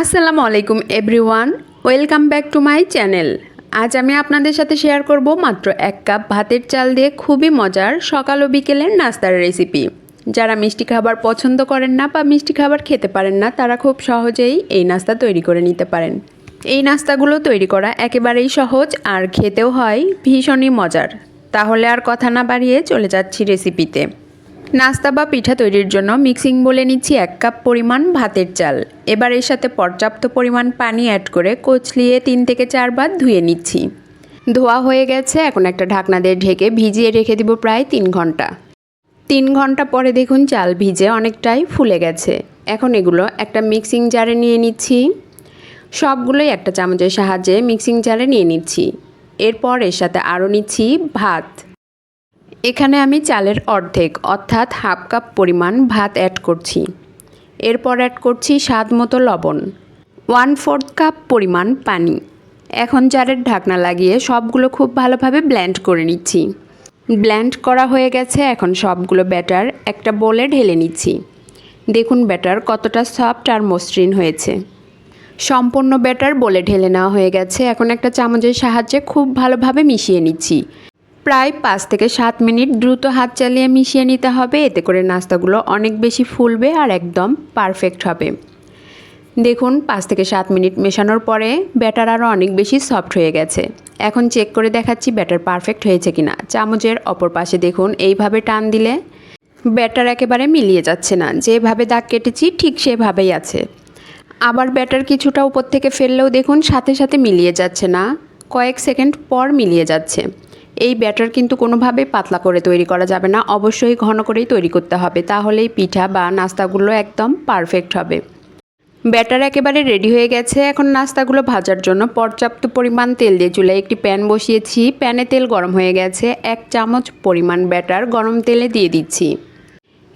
আসসালামু আলাইকুম, everyone. Welcome back to my channel. আজ আমি আপনাদের সাথে শেয়ার করব মাত্র এক কাপ ভাতের চাল দিয়ে খুবই মজার সকাল ও বিকেলের নাস্তার রেসিপি। যারা মিষ্টি খাবার পছন্দ করেন না বা মিষ্টি খাবার খেতে পারেন না, তারা খুব সহজেই এই নাস্তা তৈরি করে নিতে পারেন। এই নাস্তাগুলো তৈরি করা একেবারেই সহজ আর খেতেও হয় ভীষণই মজার। তাহলে আর কথা না বাড়িয়ে চলে যাচ্ছি রেসিপিতে। নাস্তা বা পিঠা তৈরির জন্য মিক্সিং বলে নিচ্ছি এক কাপ পরিমাণ ভাতের চাল। এবার এর সাথে পর্যাপ্ত পরিমাণ পানি অ্যাড করে কচলিয়ে তিন থেকে চারবার ধুয়ে নিচ্ছি। ধোয়া হয়ে গেছে, এখন একটা ঢাকনা দিয়ে ঢেকে ভিজিয়ে রেখে দিব প্রায় তিন ঘণ্টা। তিন ঘণ্টা পরে দেখুন চাল ভিজে অনেকটাই ফুলে গেছে। এখন এগুলো একটা মিক্সিং জারে নিয়ে নিচ্ছি। সবগুলোই একটা চামচের সাহায্যে মিক্সিং জারে নিয়ে নিচ্ছি। এরপর এর সাথে আরও নিচ্ছি ভাত। এখানে আমি চালের অর্ধেক, অর্থাৎ হাফ কাপ পরিমাণ ভাত অ্যাড করছি। এরপর অ্যাড করছি স্বাদ মতো লবণ ওয়ান ফোর্থ কাপ পরিমাণ পানি। এখন জারের ঢাকনা লাগিয়ে সবগুলো খুব ভালোভাবে ব্ল্যান্ড করে নিচ্ছি। ব্ল্যান্ড করা হয়ে গেছে, এখন সবগুলো ব্যাটার একটা বোলে ঢেলে নিচ্ছি। দেখুন ব্যাটার কতটা সফট আর মসৃণ হয়েছে। সম্পূর্ণ ব্যাটার বলে ঢেলে নেওয়া হয়ে গেছে, এখন একটা চামচের সাহায্যে খুব ভালোভাবে মিশিয়ে নিচ্ছি। প্রায় পাঁচ থেকে সাত মিনিট দ্রুত হাত চালিয়ে মিশিয়ে নিতে হবে। এতে করে নাস্তাগুলো অনেক বেশি ফুলবে আর একদম পারফেক্ট হবে। দেখুন, পাঁচ থেকে সাত মিনিট মেশানোর পরে ব্যাটার আরও অনেক বেশি সফট হয়ে গেছে। এখন চেক করে দেখাচ্ছি ব্যাটার পারফেক্ট হয়েছে কিনা। চামচের অপর পাশে দেখুন, এইভাবে টান দিলে ব্যাটার একেবারে মিলিয়ে যাচ্ছে না। যেভাবে দাগ কেটেছি, ঠিক সেভাবেই আছে। আবার ব্যাটার কিছুটা উপর থেকে ফেললেও দেখুন, সাথে সাথে মিলিয়ে যাচ্ছে না। কয়েক সেকেন্ড পর মিলিয়ে যাচ্ছে। এই ব্যাটার কিন্তু কোনোভাবে পাতলা করে তৈরি করা যাবে না। অবশ্যই ঘন করেই তৈরি করতে হবে। তাহলেই পিঠা বা নাস্তাগুলো একদম পারফেক্ট হবে। ব্যাটার একেবারে রেডি হয়ে গেছে। এখন নাস্তাগুলো ভাজার জন্য পর্যাপ্ত পরিমাণ তেল দিয়ে চুলায় একটি প্যান বসিয়েছি। প্যানে তেল গরম হয়ে গেছে। এক চামচ পরিমাণ ব্যাটার গরম তেলে দিয়ে দিচ্ছি।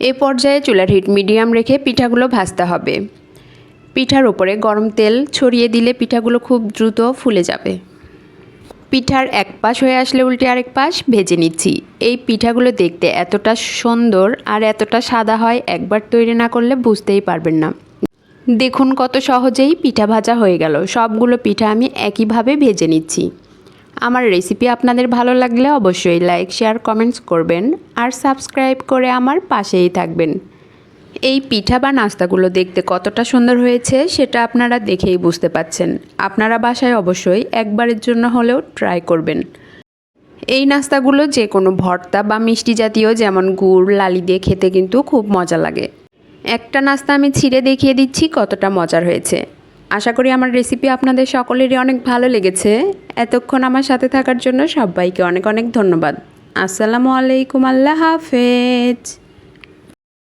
এ পর্যায়ে চুলার হিট মিডিয়াম রেখে পিঠাগুলো ভাজতে হবে। পিঠার উপরে গরম তেল ছড়িয়ে দিলে পিঠাগুলো খুব দ্রুত ফুলে যাবে। পিঠার এক পাশ হয়ে আসলে উল্টে আরেক পাশ ভেজে নিচ্ছি। এই পিঠাগুলো দেখতে এতটা সুন্দর আর এতটা সাদা হয়, একবার তৈরি না করলে বুঝতেই পারবেন না। দেখুন কত সহজেই পিঠা ভাজা হয়ে গেল। সবগুলো পিঠা আমি একইভাবে ভেজে নিচ্ছি। আমার রেসিপি আপনাদের ভালো লাগলে অবশ্যই লাইক, শেয়ার, কমেন্টস করবেন আর সাবস্ক্রাইব করে আমার পাশেই থাকবেন। এই পিঠা বা নাস্তাগুলো দেখতে কতটা সুন্দর হয়েছে সেটা আপনারা দেখেই বুঝতে পাচ্ছেন। আপনারা বাসায় অবশ্যই একবারের জন্য হলেও ট্রাই করবেন। এই নাস্তাগুলো যে কোনো ভর্তা বা মিষ্টি জাতীয় যেমন গুড়, লালি দিয়ে খেতে কিন্তু খুব মজা লাগে। একটা নাস্তা আমি ছিঁড়ে দেখিয়ে দিচ্ছি কতটা মজার হয়েছে। আশা করি আমার রেসিপি আপনাদের সকলেরই অনেক ভালো লেগেছে। এতক্ষণ আমার সাথে থাকার জন্য সবাইকে অনেক অনেক ধন্যবাদ। আসসালামু আলাইকুম, আল্লাহ হাফেজ।